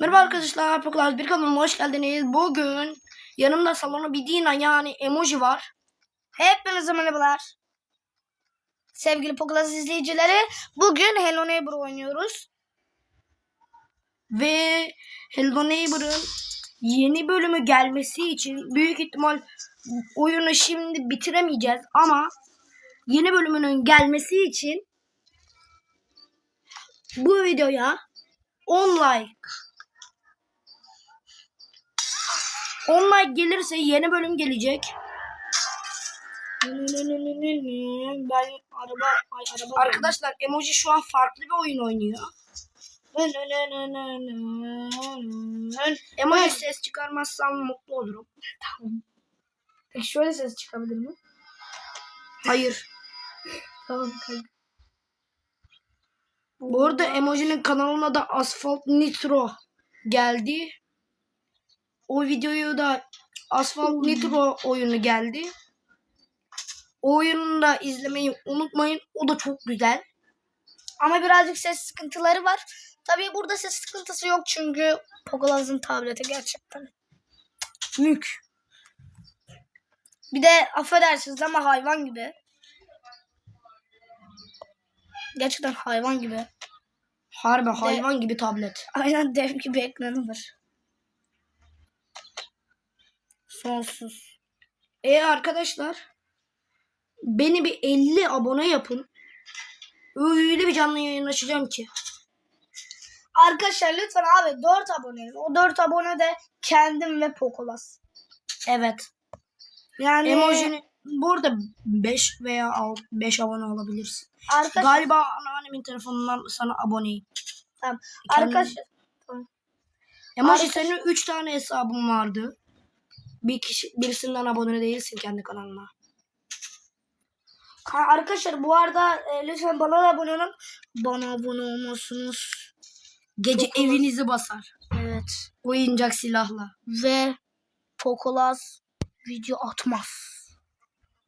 Merhaba arkadaşlar, Pokolaz bir kanalıma hoş geldiniz. Bugün yanımda salonu bir Dina yani emoji var. Hepinize merhabalar. Sevgili Pokelas izleyicileri, bugün Hello Neighbor oynuyoruz. Ve Hello Neighbor'ın yeni bölümü gelmesi için büyük ihtimal oyunu şimdi bitiremeyeceğiz ama yeni bölümünün gelmesi için bu videoya 10 like 10 like gelirse yeni bölüm gelecek. Ben araba, ay, araba Arkadaşlar emoji şu an farklı bir oyun oynuyor. Emoji ses çıkarmazsam mutlu olurum. Peki şöyle ses çıkabilir mi? Hayır. Tamam kanka. Bu arada emojinin kanalına da Asfalt Nitro geldi. O videoyu da Asfalt Nitro oyunu geldi. O oyunu da izlemeyi unutmayın. O da çok güzel. Ama birazcık ses sıkıntıları var. Tabii burada ses sıkıntısı yok çünkü Pokelas'ın tableti gerçekten mük. Bir de affedersiniz ama hayvan gibi. Gerçekten hayvan gibi. Harbi hayvan gibi tablet. Aynen dev gibi ekranı var. Sonsuz. E arkadaşlar beni bir 50 abone yapın. Öyle bir canlı yayın açacağım ki. Arkadaşlar lütfen abi 4 abone. O 4 abone de kendim ve Pocolas. Evet. Yani Emojini bu arada 5 veya 5 abone olabilirsin. arkadaşlar, Galiba anneannemin telefonundan sana aboneyim. tamam. Kendim- arkadaşlar Emoji Arkadaş- senin 3 tane hesabın vardı. Bir kişi birisinden abone değilsin kendi kanalına. Ka- arkadaşlar bu arada e, lütfen bana da abone olun. Bana abone olmasınız. Gece Çok evinizi basar. Evet. Oyuncak silahla. Ve Pocolas video atmaz.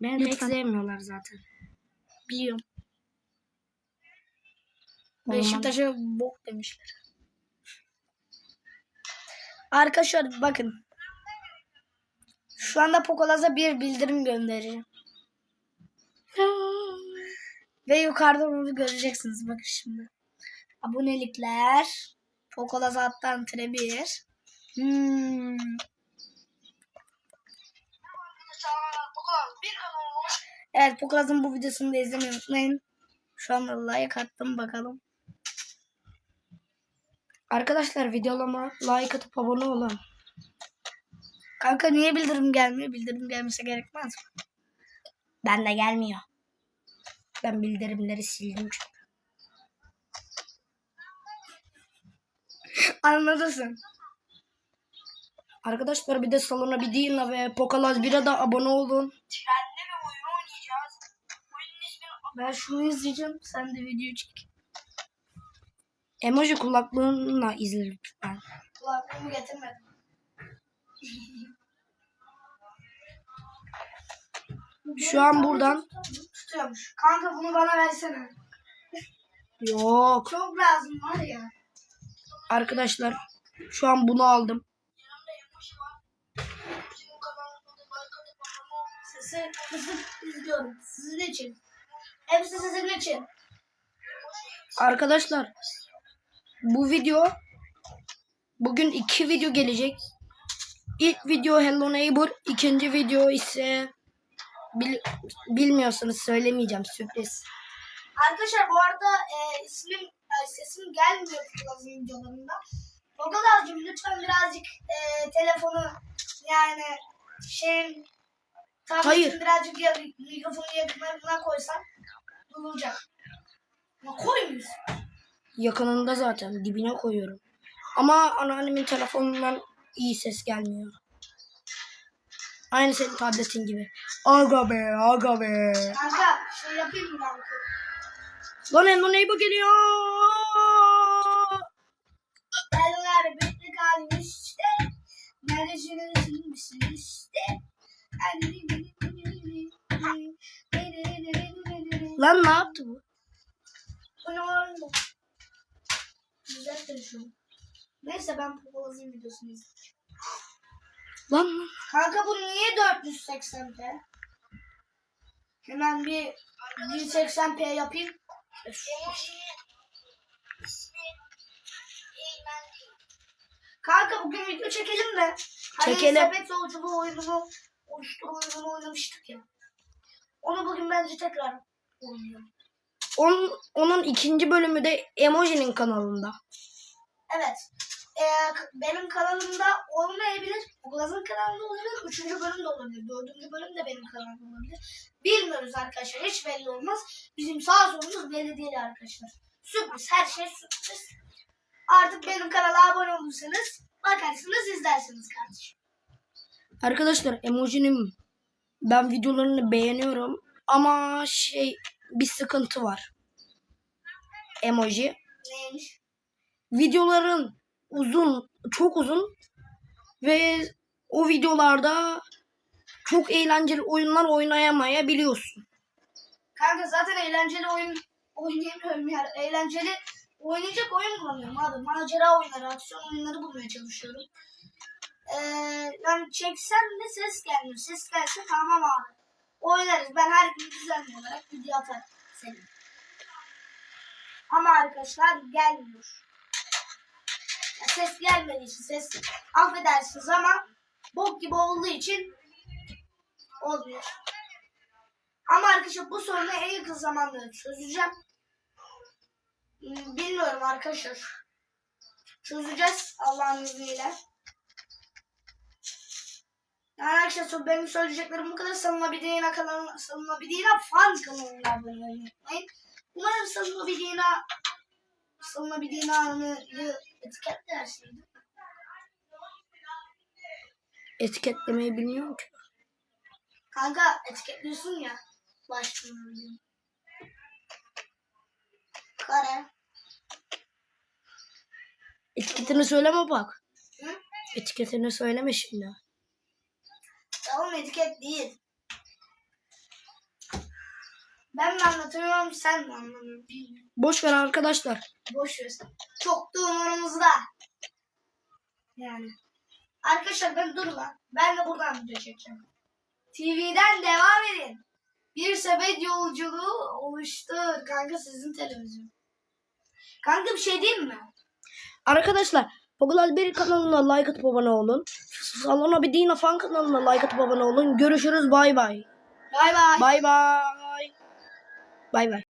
Beni pek sevmiyorlar zaten. Biliyorum. Beşiktaş'a bok demişler. Arkadaşlar bakın. Şu anda Pocolas'a bir bildirim göndereceğim. Ve yukarıda onu göreceksiniz. Bakın şimdi. Abonelikler. Pocolas alttan tire bir. Hmm. Evet Pocolas'ın bu videosunu da izlemeyi unutmayın. Şu anda like attım bakalım. Arkadaşlar videolama like atıp abone olun. Kanka niye bildirim gelmiyor? Bildirim gelmese gerekmez mi? Ben de gelmiyor. Ben bildirimleri sildim çünkü. Anladın sen. Arkadaşlar bir de salona bir Dina ve Pokalaz 1'e de abone olun. Ben şunu izleyeceğim. Sen de video çek. Emoji kulaklığınla izle lütfen. Kulaklığımı getirmedim. Şu an buradan Tutuyormuş. Kanka bunu bana versene. yok. Çok lazım var ya. Arkadaşlar şu an bunu aldım. Sesi kısıp izliyorum. Sizin için. Hepsi sizin için. Arkadaşlar bu video bugün iki video gelecek. İlk video Hello Neighbor, ikinci video ise bil- bilmiyorsanız söylemeyeceğim sürpriz. Arkadaşlar bu arada e, ismim, e, sesim gelmiyor Pocolas'ın videolarında. Pocolas'cığım lütfen birazcık e, telefonu yani şeyin tabletin birazcık ya, mikrofonu yakınlarına koysan duyulacak. Ya koymuyorsun. Yakınında zaten dibine koyuyorum. Ama anneannemin telefonundan iyi ses gelmiyor. Aynı senin tabletin gibi. Aga be, aga be. Kanka şey yapayım mı kanka? Lan Hello Neighbor geliyor. Eller bitti kalmış işte. Neredesiniz misin işte. Lan ne yaptı bu? Bu ne oldu? Güzel şu. Neyse ben Popolaz'ın videosunu izleyeceğim. Lan lan. Kanka bu niye 480p? Hemen bir 1080p yapayım. Kanka bugün video çekelim mi? Hani Çekelim. sepet yolculuğu oyununu oluştur oyununu oynamıştık ya. Onu bugün bence tekrar oynayalım. Onun, onun ikinci bölümü de Emoji'nin kanalında. Evet. K- benim kanalımda olmayabilir. Oglaz'ın kanalında olabilir. Üçüncü bölüm de olabilir. Dördüncü bölüm de benim kanalımda olabilir. Bilmiyoruz arkadaşlar. Hiç belli olmaz. Bizim sağ solumuz belli değil arkadaşlar. Sürpriz. Her şey sürpriz. Artık benim kanala abone olursanız bakarsınız izlersiniz kardeşim. Arkadaşlar Emoji'nin ben videolarını beğeniyorum ama şey bir sıkıntı var. Emoji Neymiş? videoların uzun, çok uzun ve o videolarda çok eğlenceli oyunlar oynayamayabiliyorsun. Kanka zaten eğlenceli oyun oynayamıyorum yani. Eğlenceli oynayacak oyun bulamıyorum abi. Macera oyunları, aksiyon oyunları bulmaya çalışıyorum. Ee, yani çeksem de ses gelmiyor. Ses gelse tamam abi. Oynarız. Ben her gün düzenli olarak video atarım senin. Ama arkadaşlar gelmiyor. Ses gelmediği için ses affedersiniz ama bok gibi olduğu için olmuyor. Ama arkadaşlar bu sorunu en yakın zamanda çözeceğim. Hmm, Bilmiyorum arkadaşlar. Çözeceğiz Allah'ın izniyle. Yani arkadaşlar benim söyleyeceklerim bu kadar. Salınabildiğine kanalına, salınabildiğine fan kanalına abone olmayı unutmayın. Umarım salınabildiğine salınabildiğine anı etiketlersin. Etiketlemeyi bilmiyorum ki. Kanka etiketliyorsun ya. Başlığını. Kare. Etiketini söyleme bak. Hı? Etiketini söyleme şimdi. Tamam etiket değil. Ben mi anlatıyorum sen mi anlamıyorsun. Boş ver arkadaşlar. Boş ver. Çok da umurumuzda. Yani. Arkadaşlar ben dur lan. Ben de buradan video çekeceğim. TV'den devam edin. Bir sepet yolculuğu oluştur. Kanka sizin televizyon. Kanka bir şey diyeyim mi? Arkadaşlar Pogular bir kanalına like atıp abone olun. Salona bir Dina fan kanalına like atıp abone olun. Görüşürüz bay bay. Bay bay. Bay bay. Bay bay.